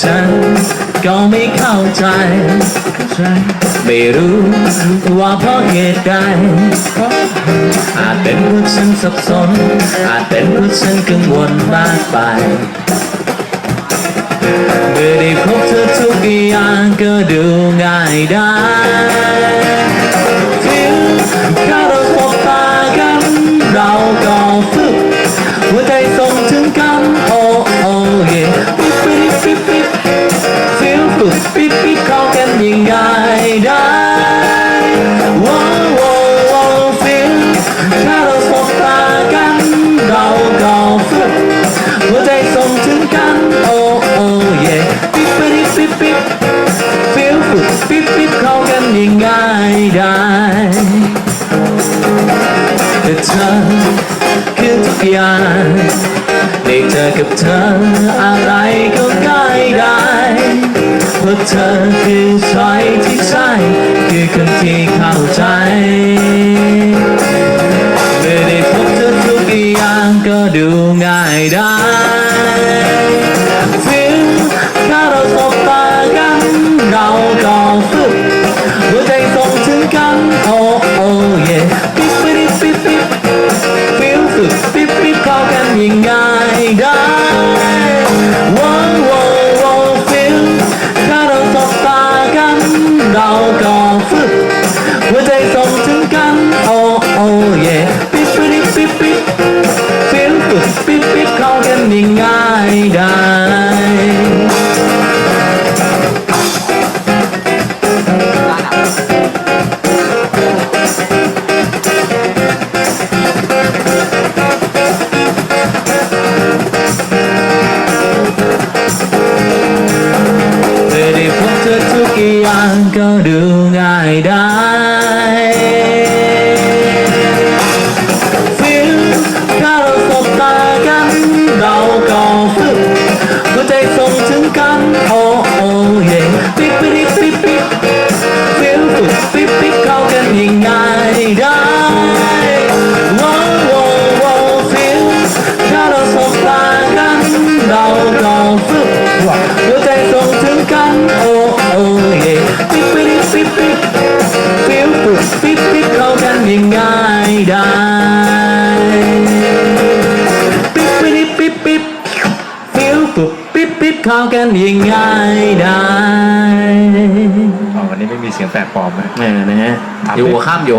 ฉันก็ไม่เข้าใจไม่รู้ว่าเพราะเหตุใดอาจเป็นเพราะฉันสับสน อาจเป็นเพราะฉันกังวลมากไปเมื่อได้พบเธอทุกอย่างก็ดูง่ายได้ ปิ๊บปิ๊บปิ๊บฟิลฝึกปิ๊บปิ๊บเข้ากันยังไงได้แต่เธอคือทุกอย่างได้เจอกับเธออะไรก็ง่ายได้เพราะเธอคือชอยที่ใช่คือคนที่เข้าใจเมื่อได้พบเธอทุกอย่างก็ดูง่ายได้ ดูง่ายได้ฟิลถ้าเราสบตากัน เราก็ฝึกหัวใจส่งถึงกัน โอ้โอ้เย่ปิ๊บปิ๊บปิ๊บปิ๊บฟิลฝึกปิ๊บปิ๊บเข้ากันยังไงได้ว้าวว้าวว้าวฟิลถ้าเราสบตากัน เราก็ฝึกหัว ยังไงได้อ๋อวันนี้ไม่มีเสียงแปลกปลอมนะ เออนะฮะครับอยู่หัวข้ามอยู่